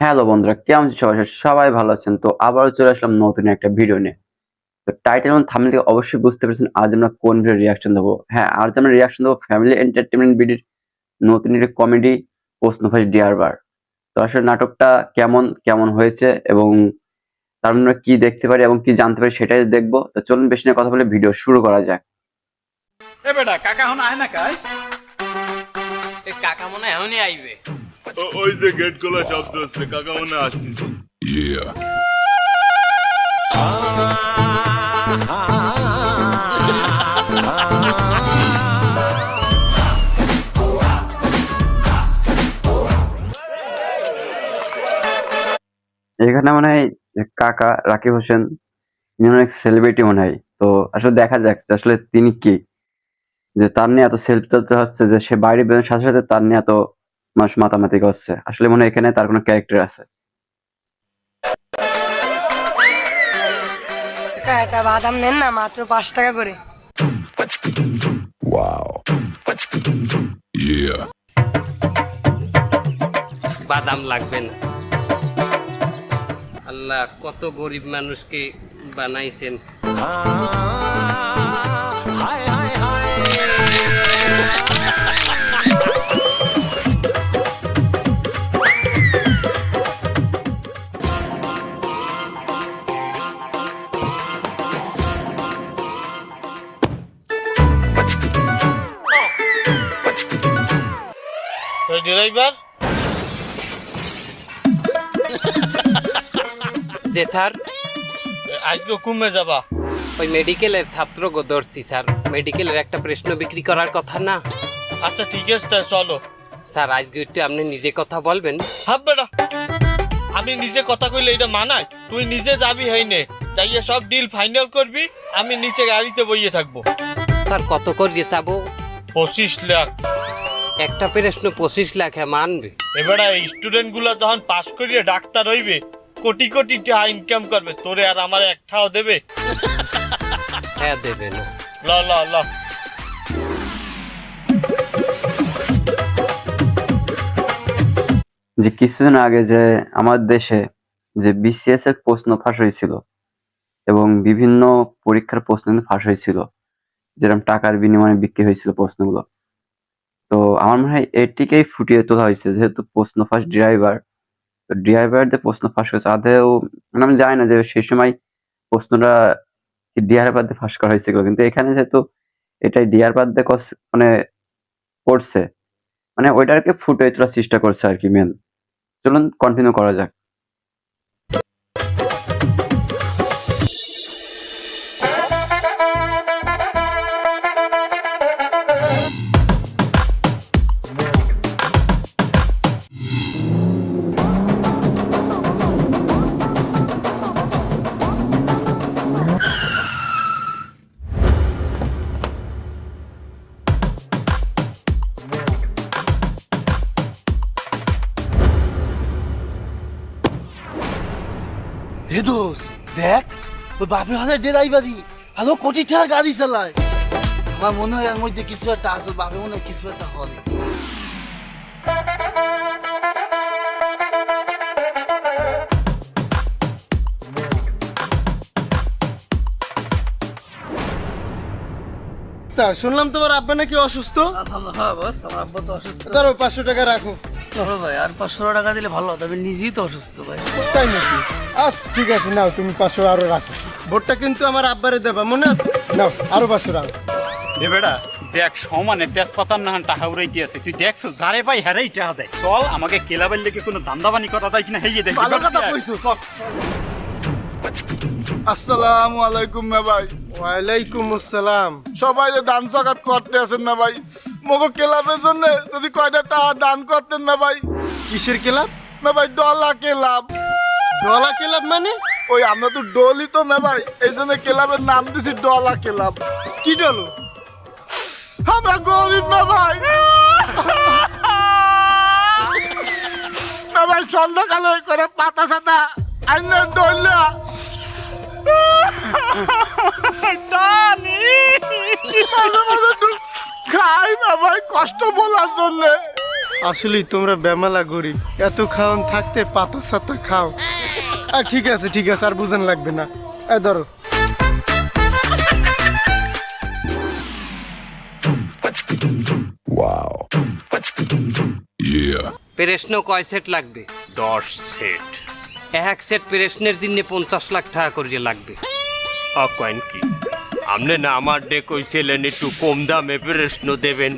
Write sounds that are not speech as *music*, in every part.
Hello বন্ধুরা, কেমন আছেন সবাই? সবাই ভালো আছেন। তো আবারও চলে আসলাম নতুন একটা ভিডিও নিয়ে। তো টাইটেল এবং থামলে অবশ্যই বুঝতে পেরেছেন, আজ আমরা কোন ভিডিও রিয়াকশন দেবো? হ্যাঁ আজ আমরা রিয়াকশন দেবো ফ্যামিলি এন্টারটেনমেন্ট ভিডিওর নতুন একটি কমেডি প্রশ্নফাঁস ডিয়ার বার তো আসলে নাটকটা কেমন কেমন হয়েছে এবং তার মধ্যে আমরা কি দেখতে পারি এবং কি জানতে পারি সেটাই দেখব। তো চলুন বেশি না কথা বলে ভিডিও শুরু করা যাক। এ বেটা, কাকা হন আয় না কাকা মনে হয় আইবে। ওই যে গেট খোলা শব্দ হচ্ছে কাকা মনে আসতেছে। এখানে মনে হয় কাকা রাকিব হোসেন তিনি অনেক সেলিব্রিটি মনে হয়। তো আসলে দেখা যাক যে আসলে তিনি কি। যে তার নিয়ে এত সেলফি তুলতে হচ্ছে যে সে বাইরে বেরোনোর সাথে সাথে তার নিয়ে এত মানুষ মাতামাতি করছে। আসলে মনে হয় এখানে তার কোনো ক্যারেক্টার আছে। একটা বাদাম নেন না মাত্র পাঁচ টাকা করে। বাদাম লাগবে না। আল্লাহ কত গরিব মানুষকে বানাইছেন। ড্রাইভার যে স্যার আজকে কুমে যাবা। ওই মেডিকেলের ছাত্র গো ধরছি স্যার। মেডিকেলের একটা প্রশ্ন বিক্রি করার কথা না? আচ্ছা ঠিক আছে তা চলো। স্যার আজকে একটু আপনি নিজে কথা বলবেন। হাব বেটা আমি নিজে কথা কইলে এটা মানাই তুই নিজে যাবি হইনে। যাইয়ে সব ডিল ফাইনাল করবি আমি নিচে গাড়িতে বইয়ে থাকব। স্যার কত করিয়ে চাবো? পঁচিশ লাখ। একটা প্রশ্ন পঁচিশ লাখ হ্যাঁ মানবে। এবারে স্টুডেন্টগুলো যখন পাশ করিয়ে ডাক্তার হইবে কোটি কোটি টাকা ইনকাম করবে। তোরে আর আমার একটাও দেবে? হ্যাঁ দেবে না। ল ল ল। যে কিছুদিন আগে যে আমার দেশে যে বিসিএস এর প্রশ্ন ফাঁস হয়েছিল এবং বিভিন্ন পরীক্ষার প্রশ্ন ফাঁস হয়েছিল যেরকম টাকার বিনিময়ে বিক্রি হয়েছিল প্রশ্নগুলো। তো আমার মনে হয় এটিকেই ফুটিয়ে তোলা হয়েছে, যেহেতু প্রশ্ন ফাঁস ড্রাইভার তো ড্রাইভারদের প্রশ্ন ফাঁস হয়েছে আদেও মানে আমি জানি না যে সেই সময় প্রশ্নটা ডিআর দিয়ে ফাঁস করা হয়েছে কিন্তু এখানে যেহেতু এটাই ডিআর বাদ মানে করছে মানে ওইটাকে ফুটিয়ে তোলার চেষ্টা করছে আর কি মেন চলুন কন্টিনিউ করা যাক। হে দোষ দেখ ওই বাপে হাতে ড্রাইভারি আরও কোটি টাকার গাড়ি চালায়। আমার মনে হয় এর মধ্যে কিছু একটা আসল বাপে মনে হয় কিছু একটা হবে। তা শুনলাম তোমার আব্বা নাকি অসুস্থ? হ্যাঁ বস আমার আব্বা তো অসুস্থ। ধরো পাঁচশো টাকা রাখো। বড় ভাই আর পাঁচশো টাকা দিলে ভালো হতো আমি নিজেই তো অসুস্থ ভাই। তাই নাকি? আচ্ছা ঠিক আছে নাও তুমি পাঁচশো আরও রাখো। ভোটটা কিন্তু আমার আব্বারে দেবা মনে আছে? নাও আরও পাঁচশো রাখো। এ বেটা দেখ সমানে তেজপাতার নাহান টাহা উড়াইতে আছে। তুই দেখছ যারে ভাই হেরাই টাহা দেয়। চল আমাকে কেলাবের লেগে কোনো দান্দাবানি করা যায় কিনা হেয়ে দেখ। ভালো কথা কইছো। আসসালামু আলাইকুম না ভাই। ওয়ালাইকুম আসসালাম। সবাই যে দান সকাত করতে আছেন না ভাই। মগো ক্লাবের জন্য যদি কয়টা টাকা দান করতেন না ভাই। কিসের ক্লাব? না ভাই ডলা ক্লাব। ডলা ক্লাব মানে? ওই আমরা তো ডলি তো না ভাই এই জন্য ক্লাবের নাম দিছি ডলা ক্লাব। কি ডলো? আমরা গরিব না ভাই। না ভাই সন্ধ্যাকালে করে পাতা সাতা আইনা ডলা মাঝে মাঝে একটু খাই না কষ্ট বলার জন্য। আসলেই তোমরা বেমালা গরিব এত খাওয়ান থাকতে পাতা সাতা খাও। আর ঠিক আছে ঠিক আছে আর বুঝান লাগবে না। এই ধরো। প্রশ্ন কয় সেট লাগবে? দশ সেট। এক সেট প্রশ্নের দিনে পঞ্চাশ লাখ টাকা করিয়ে লাগবে। অকয়েন কি? আপনি না আমার ডে কইছিলেন একটু কম দামে প্রশ্ন দেবেন।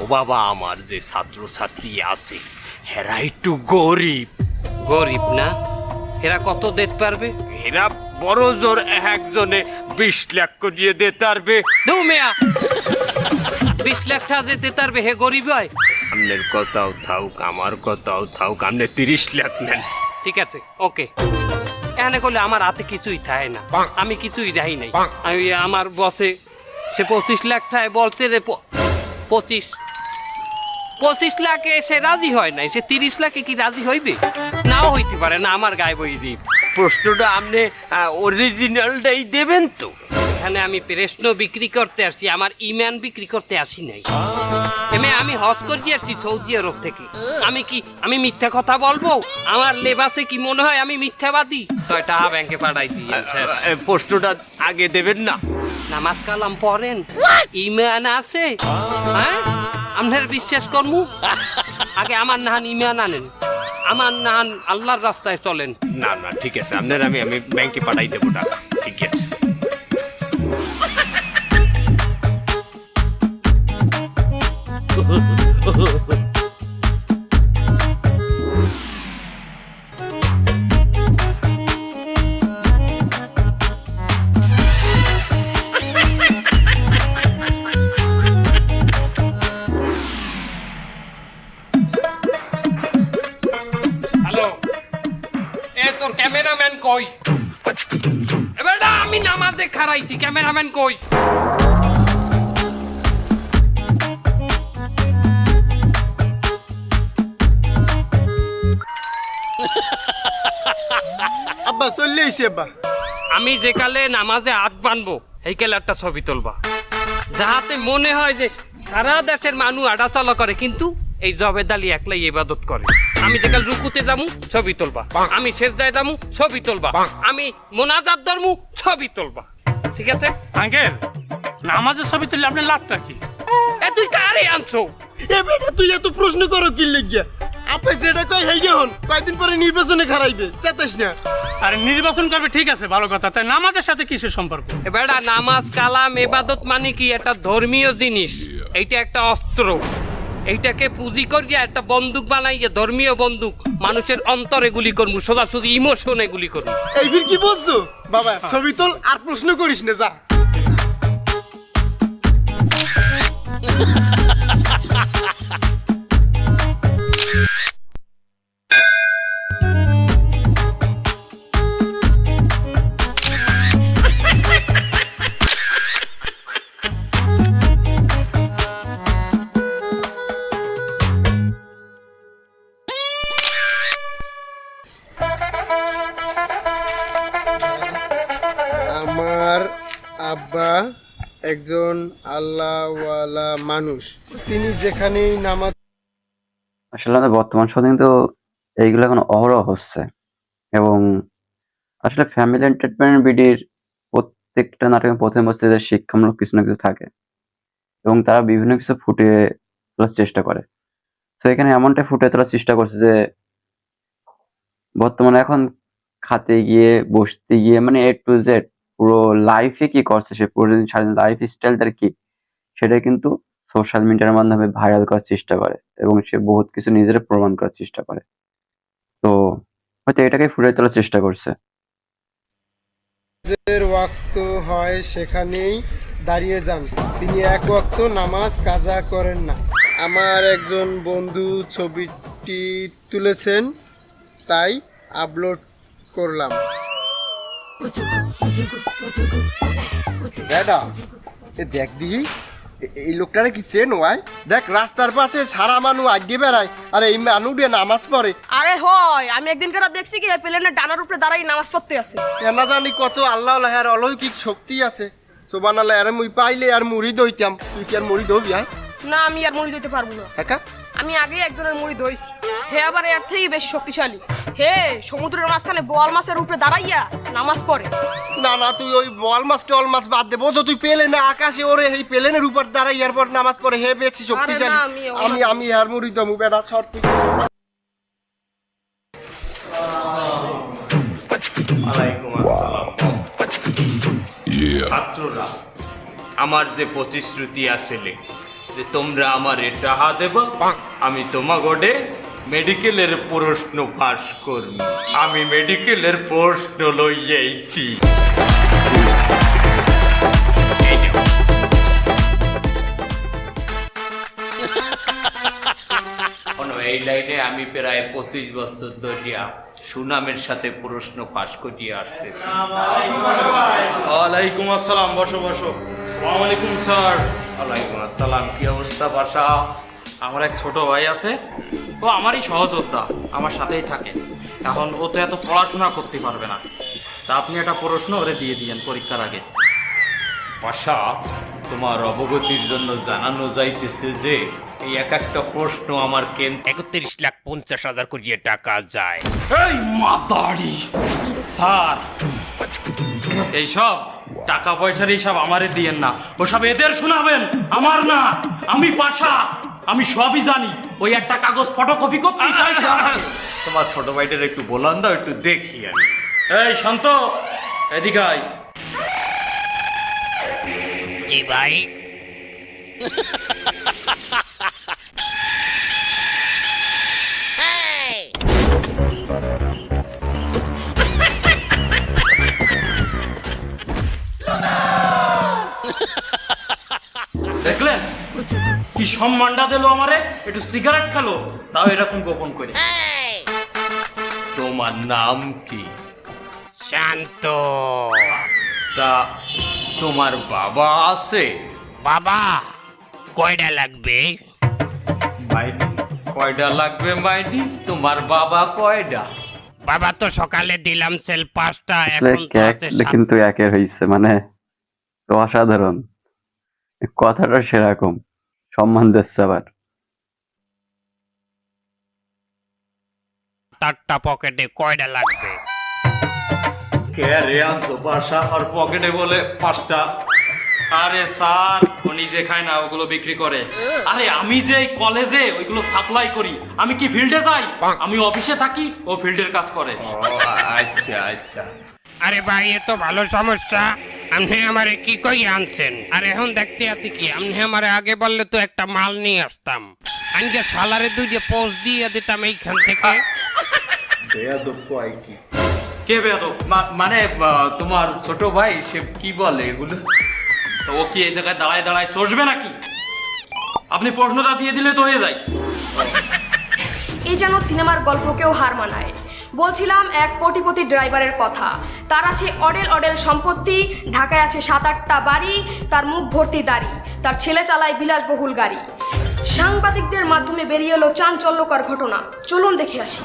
ও বাবা আমার যে ছাত্র ছাত্রী আছে হেরা একটু গরিব। গরিব না? এরা কত দিতে পারবে? এরা বড় জোর একজনে বিশ লাখ করিয়ে দিতে পারবে। দু মেয়া! বিশ লাখ টাকা দিতে পারবে হে গরিব হয়। আপনার কথাও থাউক আমার কথাও থাউক আপনি তিরিশ লাখ নেন। ঠিক আছে ওকে। এখানে করলে আমার হাতে কিছুই থাকে না। আমি কিছুই দেয় নাই। আমি আমার বসে সে পঁচিশ লাখ থাকে বলছে যে পঁচিশ। পঁচিশ লাখে সে রাজি হয় নাই সে তিরিশ লাখে কি রাজি হইবে? নাও হইতে পারে না আমার গায়ে বই দিব। প্রশ্নটা আপনি অরিজিনালটাই দেবেন তো। এখানে আমি প্রশ্ন বিক্রি করতে আসছি আমার ইমান বিক্রি করতে আসি নাই। এমে আমি হজ করে আসছি সৌদি আরব থেকে। আমি কি আমি মিথ্যা কথা বলব? আমার লেবাসে কি মনে হয় আমি মিথ্যাবাদী? ছয় টাকা ব্যাংকে পাঠাই দিই পোস্টটা আগে দেবেন না। নামাজ কালাম পড়েন। ইমান আছে? হ্যাঁ? আপনার বিশ্বাস করমু? আগে আমার নাহান ইমান আনেন। আমার নাহান আল্লাহর রাস্তায় চলেন। না না ঠিক আছে। আপনার আমি আমি ব্যাংকে পাঠাই দেবো টাকা। ঠিক আছে। কই? এবার আমি নামাজে খারাইছি ক্যামেরাম্যান কই? আব্বা চলে আমি নামাজে হাত বানবো এই কালে একটা ছবি তুলবা। যাহাতে মনে হয় যে সারা দেশের মানুষ আড়াচলা করে কিন্তু এই জবেদালি একলাই ইবাদত করে। আমি যে কাল রুকুতে যামু ছবি তুলবা। আমি শেষদায় যামু ছবি তুলবা। আমি মোনাজাত ধরমু ছবি তুলবা। ঠিক আছে? আঙ্কেল নামাজের ছবি তুললে আপনার লাভটা কি? এ তুই কারে আনছো? এ বেটা তুই এত প্রশ্ন করো কি লিখিয়া আপনি যেটা কয় হেগে হন কয়দিন পরে নির্বাচনে খারাইবে চেতাস না। আরে নির্বাচন করবে ঠিক আছে ভালো কথা। তাই নামাজের সাথে কিসের সম্পর্ক? বেড়া নামাজ কালাম এবাদত মানে কি? একটা ধর্মীয় জিনিস। এইটা একটা অস্ত্র। এইটাকে পুঁজি করিয়া একটা বন্দুক বানাইয়া ধর্মীয় বন্দুক মানুষের অন্তরে গুলি করব সোজাসুজি ইমোশনে গুলি করব এই ফির কি বলছো? বাবা ছবি তোল আর প্রশ্ন করিস না যা। *laughs* আমার আব্বা একজন আল্লাহওয়ালা মানুষ। তিনি যেখানেই নামাজ আসলে বর্তমান সময়ে কিন্তু এইগুলো এখন অহরহ হচ্ছে এবং আসলে ফ্যামিলি এন্টারটেনমেন্ট বিডির প্রত্যেকটা নাটকের প্রথম বছরে শিক্ষামূলক কিছু না কিছু থাকে এবং তারা বিভিন্ন কিছু ফুটিয়ে তোলার চেষ্টা করে। তো এখানে এমনটাই ফুটিয়ে তোলার চেষ্টা করছে যে বর্তমানে এখন খাতে গিয়ে, বসতে গিয়ে মানে এ টু জেড পুরো লাইফে কি করছে? সে পুরো লাইফ স্টাইল তার কি? সেটা কিন্তু সোশ্যাল মিডিয়ার মাধ্যমে ভাইরাল করার চেষ্টা করে এবং সে বহুত কিছু নিজের প্রমাণ করার চেষ্টা করে। তো হয়তো এটাকে ফুটিয়ে তোলার চেষ্টা করছে। ওয়াক্ত হয় সেখানেই দাঁড়িয়ে যান। তিনি এক ওয়াক্ত নামাজ কাজা করেন না। আমার একজন বন্ধু ছবিটি তুলেছেন, তাই আপলোড করলাম। দাদা এ দেখ দিহি এই লোকটারে কি চেন ওয়াই দেখ রাস্তার পাশে সারা মানুষ আগে বেড়ায় আর এই মানুষ দিয়ে নামাজ পড়ে। আরে হয় আমি একদিন করে দেখছি কি প্লেনের ডানার উপরে দাঁড়াই নামাজ পড়তে আছে। না জানি কত আল্লাহ আর অলৌকিক শক্তি আছে। সোবান আল্লাহ আর মুই পাইলে আর মুড়ি দইতাম। তুই কি আর মুড়ি দবি হ্যাঁ? না আমি আর মনে দিতে পারব না। একা আমি আগে একজনের মুড়ি ধইছি। হে আবার এর থেকেই বেশি শক্তিশালী। হে সমুদ্রের মাঝখানে বোয়াল মাছের উপরে দাঁড়াইয়া নামাজ পড়ে। না না তুই ওই বল মাছ টল মাছ বাদ দে। বোঝো তুই পেলে না আকাশে ওরে এই পেলেনের উপর দাঁড়াই এরপর নামাজ পড়ে। হে বেশি শক্তিশালী। আমি আমি আমি আর মুড়ি দমু বেটা ছড় তুই। ওয়ালাইকুম আসসালাম। ছাত্ররা আমার যে প্রতিশ্রুতি আছে যে তোমরা আমার টাহা দেব আমি তোমাগোডে মেডিকেলের প্রশ্ন পাস করব আমি মেডিকেলের প্রশ্ন লইয়াইছি। *laughs* এই লাইনে আমি প্রায় পঁচিশ বছর ধরিয়া সুনামের সাথে প্রশ্ন পাশ করিয়ে আসতেছি। ওয়ালাইকুম আসসালাম বসো বসো। ওয়ালাইকুম স্যার। ওয়ালাইকুম আসসালাম কি অবস্থা বাসা? আমার এক ছোট ভাই আছে ও আমারই সহযোদ্ধা আমার সাথেই থাকে। এখন ও তো এত পড়াশোনা করতে পারবে না। তা আপনি একটা প্রশ্ন ওরে দিয়ে দিয়েন পরীক্ষার আগে। বাসা তোমার অবগতির জন্য জানানো যাইতেছে যে এই এক একটা প্রশ্ন আমার কেন একত্রিশ লাখ পঞ্চাশ হাজার টাকা যায়। এই মাতাড়ি স্যার এইসব টাকা পয়সার হিসাব আমারে দিয়েন না। ওসব এদের শোনাবেন আমার না। আমি পাশা আমি সবই জানি। ওই একটা কাগজ ফটোকপি করতে তোমার ছোট ভাইটার একটু বলান দাও একটু দেখি আমি। এই শান্ত এদিকে আয়। জি ভাই? দেখলেন? কি সম্মানটা দিল আমারে? একটু সিগারেট খেলো তাও এরকম গোপন করে। তোমার নাম কি? শান্ত। তা তোমার বাবা আছে? বাবা কয়টা লাগবে? মাইডি কয়টা লাগবে মাইডি তোমার বাবা কয়টা বাবা তো সকালে দিলাম সেল পাঁচটা এখন তো আছে কিন্তু একের হয়েছে মানে তো অসাধারণ। কথাটা সেরকম সম্মান দিচ্ছে আবার আটটা পকেটে কয়টা লাগবে? কে রে আনছো? বাসা আর পকেটে বলে পাঁচটা। আরে স্যার ও নিজে খায় না ওগুলো বিক্রি করে। আরে আমি যে কলেজে ওইগুলো সাপ্লাই করি আমি কি ফিল্ডে যাই? আমি অফিসে থাকি ও ফিল্ডের কাজ করে। আচ্ছা আচ্ছা আরে ভাই এ তো ভালো সমস্যা। আপনি আমারে কি কই আনছেন? আর এখন দেখতে আছি কি আপনি আমারে আগে বললে তো একটা মাল নিয়ে আসতাম। আজকে সালারে দুইটা পোস্ট দিয়ে দিতাম এইখান থেকে। কি? কে বেয়াদব? মানে তোমার ছোট ভাই সে কি বলে এগুলো? তো ও কি এই জায়গায় দাঁড়ায় দাঁড়ায় চষবে নাকি? আপনি প্রশ্নটা দিয়ে দিলে তো হয়ে যায়। এই যেন সিনেমার গল্পকেও হার মানায়। বলছিলাম এক কোটিপতি ড্রাইভারের কথা। তার আছে অডেল অডেল সম্পত্তি, ঢাকায় আছে সাত আটটা বাড়ি, তার মুখ ভর্তি দাড়ি, তার ছেলে চালায় বিলাসবহুল গাড়ি। সাংবাদিকদের মাধ্যমে বেরিয়ে এলো চাঞ্চল্যকর ঘটনা। চলুন দেখে আসি।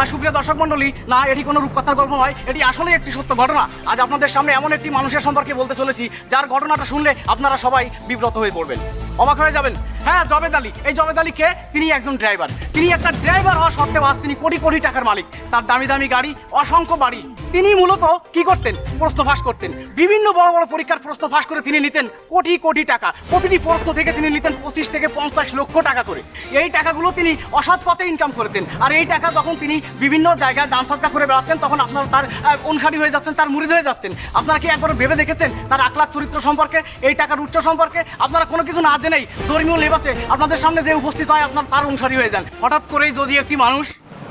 আর সুপ্রিয় দর্শক মন্ডলী না, এটি কোনো রূপকথার গল্প নয়, এটি আসলে একটি সত্য ঘটনা। আজ আপনাদের সামনে এমন একটি মানুষের সম্পর্কে বলতে চলেছি, যার ঘটনাটা শুনলে আপনারা সবাই বিব্রত হয়ে পড়বেন। অবাক হয়ে যাবেন হ্যাঁ জবেদ আলী। এই জবেদ আলী কে তিনি একজন ড্রাইভার তিনি একটা ড্রাইভার হওয়া সত্ত্বেও আজ তিনি কোটি কোটি টাকার মালিক। তার দামি দামি গাড়ি, অসংখ্য বাড়ি। তিনি মূলত কি করতেন? প্রশ্ন ফাঁস করতেন। বিভিন্ন বড় বড় পরীক্ষার প্রশ্ন ফাঁস করে তিনি নিতেন কোটি কোটি টাকা। প্রতিটি প্রশ্ন থেকে তিনি নিতেন পঁচিশ থেকে পঞ্চাশ লক্ষ টাকা করে। এই টাকাগুলো তিনি অসৎ পথে ইনকাম করেছেন। আর এই টাকা যখন তিনি বিভিন্ন জায়গায় দান সৎকার করে বেড়াচ্ছেন, তখন আপনারা তার অনুসারী হয়ে যাচ্ছেন, তার মুরিদ হয়ে যাচ্ছেন। আপনারা কি একবার ভেবে দেখেছেন? তার আখলাখ চরিত্র সম্পর্কে, এই টাকার উচ্চ সম্পর্কে? আপনারা কোনো কিছু না জেনেই ধর্মীয় লেবাসে আপনাদের সামনে যে উপস্থিত হয়, আপনার তার অনুসারী হয়ে যান। হঠাৎ করেই যদি একটি মানুষ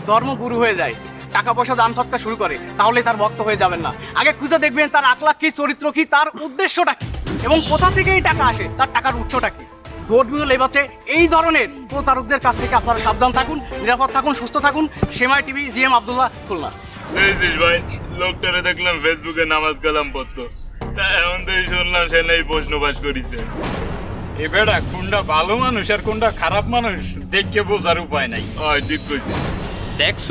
ধর্মগুরু হয়ে যায়, টাকা পয়সা দান সৎকার শুরু করে, তাহলে তার ভক্ত হয়ে যাবেন না। আগে খুঁজে দেখবেন তার আখলাখ কি, চরিত্র কি, তার উদ্দেশ্যটা কি, এবং কোথা থেকে এই টাকা আসে, তার টাকার উৎসটা কি। ধর্মীয় লেবাসে এই ধরনের প্রতারকদের কাছ থেকে আপনারা সাবধান থাকুন, নিরাপদ থাকুন, সুস্থ থাকুন। সেমাই TV G M Abdullah, Khulna. ভাই, লোকটারে দেখলাম ফেসবুকে নামাজ কালাম পড়তো। এখন তো শুনলাম সে নেই, প্রশ্ন পাস করিছে। এ বেটা কোনটা ভালো মানুষ আর কোনটা খারাপ মানুষ দেখে বোঝার উপায় নাই। হয় ঠিক কইছিস দেখছ?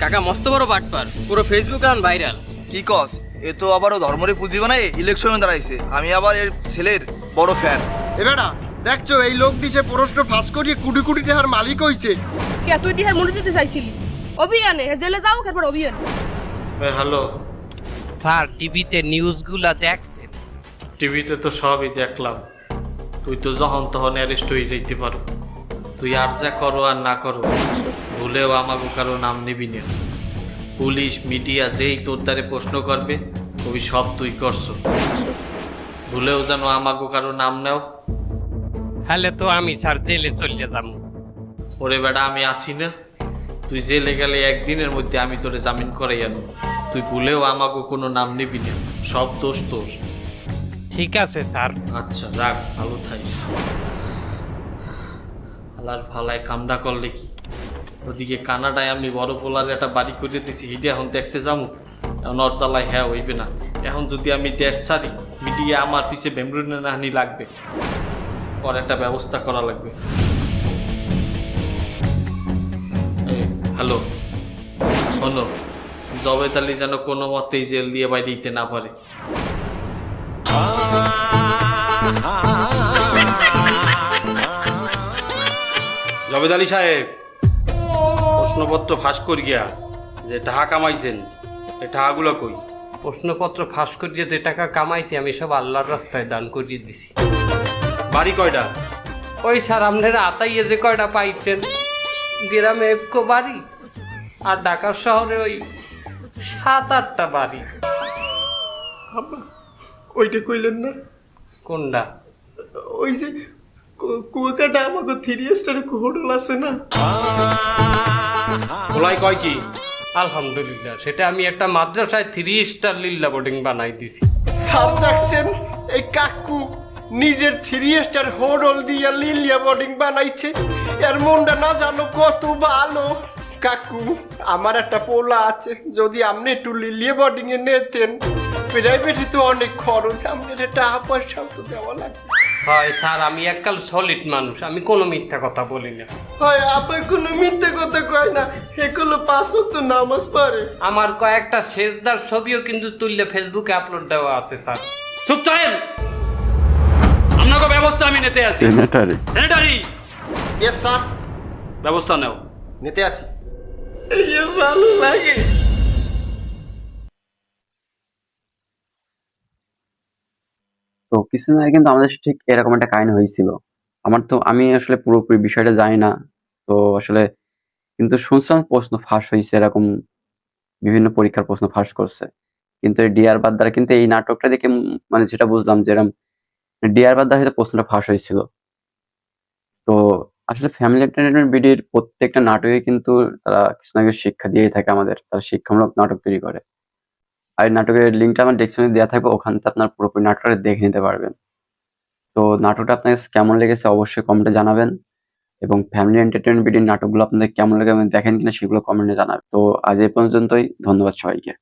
কাকা মস্ত বড় বাটপার। পুরো ফেসবুক আন ভাইরাল কি কস? এ তো আবারও ধর্মরে পুঁজি বানায় ইলেকশনে দাঁড়াইছে। আমি আবার এর ছেলের বড় ফ্যান এ বেটা দেখছ এই লোক দিছে প্রশ্ন ফাঁস করিয়ে কুটি কুটি টাকার মালিক হইছে। কে তুই দিহার মনে দিতে চাইছিলি? অভিযানে জেলে যাও এরপর অভিযান। হ্যালো। স্যার টিভিতে নিউজগুলা দেখছেন। টিভিতে তো সবই দেখলাম। তুই তো যখন তখন অ্যারেস্ট হয়ে যাইতে পারো। তুই আর যা করো আর না করো ভুলেও আমাকে কারও নাম নিবি না। পুলিশ মিডিয়া যেই তোর দ্বারে প্রশ্ন করবে ওই সব তুই করছ। ভুলেও যেন আমাকে কারও নাম নেও। হলে তো আমি স্যার জেলে চলে যাব ওরে বেটা আমি আছি না। তুই জেলে গেলে একদিনের মধ্যে আমি তোরে জামিন করাই আনো তুই ভুলেও আমাকে কোনো নাম নিবি না। সব দোষ তোর। ঠিক আছে, স্যার। আচ্ছা রাখ, ভালো থাকিস। আলার ফালায় কামডা করলে কি? ওদিকে কানাডায় আমি বড় পোলার একটা বাড়ি করে দিছি হিডে এখন দেখতে যাব ওর জ্বালায় হ্যাঁ হইবে না। এখন যদি আমি দেশ ছাড়ি, মিডিয়া আমার পিছে বেমরুনে নাহানি লাগবে। ওর একটা ব্যবস্থা করা লাগবে। হ্যালো, শোনো জবেদ আলী যেন কোনো মতেই জেল দিয়ে বাইরে দিতে না পারে। জবেদ আলী সাহেব প্রশ্নপত্র ফাঁস করি গিয়া যে টাকা কামাইছেন এই টাকাগুলো কই? প্রশ্নপত্র ফাঁস করিয়ে যে টাকা কামাইছি আমি সব আল্লাহর রাস্তায় দান করিয়ে দিছি। বাড়ি কয়টা? ওই স্যার আপনারা আতাইয়ে যে কয়টা পাইছেন? গ্রামে একো বাড়ি আর ঢাকা শহরে ওই সাত আটটা বাড়ি। ওইটা কইলেন না? কোনটা? ওই যে কুয়াকাটা আমাকে থ্রি স্টারের হোটেল আছে না। খোলাই কয় কি? আলহামদুলিল্লাহ সেটা আমি একটা মাদ্রাসায় থ্রি স্টার লিল্লা বোর্ডিং বানাই দিছি। সব দেখছেন এই কাকু নিজের থ্রি স্টার হোটেল দিয়া লিলিয়া বোর্ডিং বানাইছে। এর মনটা না জানো কত ভালো। কাকু আমার একটা পোলা আছে যদি আপনি একটু লিলিয়া বোর্ডিং এ নিতেন প্রাইভেটে তো অনেক খরচ আপনার টাকা পয়সাও তো দেওয়া লাগে হয় স্যার আমি এককাল সলিড মানুষ আমি কোনো মিথ্যা কথা বলি না। হয় আপনি কোনো মিথ্যে কথা কয় না এগুলো পাঁচ তো নামাজ পড়ে। আমার কয়েকটা শেষদার ছবিও কিন্তু তুললে ফেসবুকে আপলোড দেওয়া আছে স্যার। চুপ থাকেন আপনাকে ব্যবস্থা আমি নিতে আছি সেনেটারি সেনেটারি ইয়েস স্যার ব্যবস্থা নেও। নিতে আসি। ভালো লাগে। তো কিছুদিন আগে কিন্তু আমাদের ঠিক এরকম একটা কাহিনী হয়েছিল। আমার তো, আমি আসলে পুরোপুরি বিষয়টা জানি না। তো আসলে কিন্তু শুনছিলাম প্রশ্ন ফাঁস হয়েছে, এরকম বিভিন্ন পরীক্ষার প্রশ্ন ফাঁস করছে। কিন্তু এই ডিআর বাদ্দার কিন্তু এই নাটকটা দেখে মানে যেটা বুঝলাম যেরকম ডিআর বাদ্দার হয়তো প্রশ্নটা ফাঁস হয়েছিল। তো আসলে ফ্যামিলি এন্টারটেনমেন্ট বিডির প্রত্যেকটা নাটকে কিন্তু তারা কিছু না কিছু শিক্ষা দিয়েই থাকে আমাদের। তারা শিক্ষামূলক নাটক তৈরি করে। আর নাটকের লিঙ্কটা আমার ডিসক্রিপশনে দেওয়া থাকবে, ওখান থেকে আপনার পুরোপুরি নাটকটা দেখে নিতে পারবেন। তো নাটকটা আপনাকে কেমন লেগেছে অবশ্যই কমেন্টে জানাবেন এবং ফ্যামিলি এন্টারটেনমেন্ট বিডির নাটকগুলো আপনাদের কেমন লাগে এবং দেখেন কিনা সেগুলো কমেন্টে জানাবেন। তো আজ এই পর্যন্তই, ধন্যবাদ সবাইকে।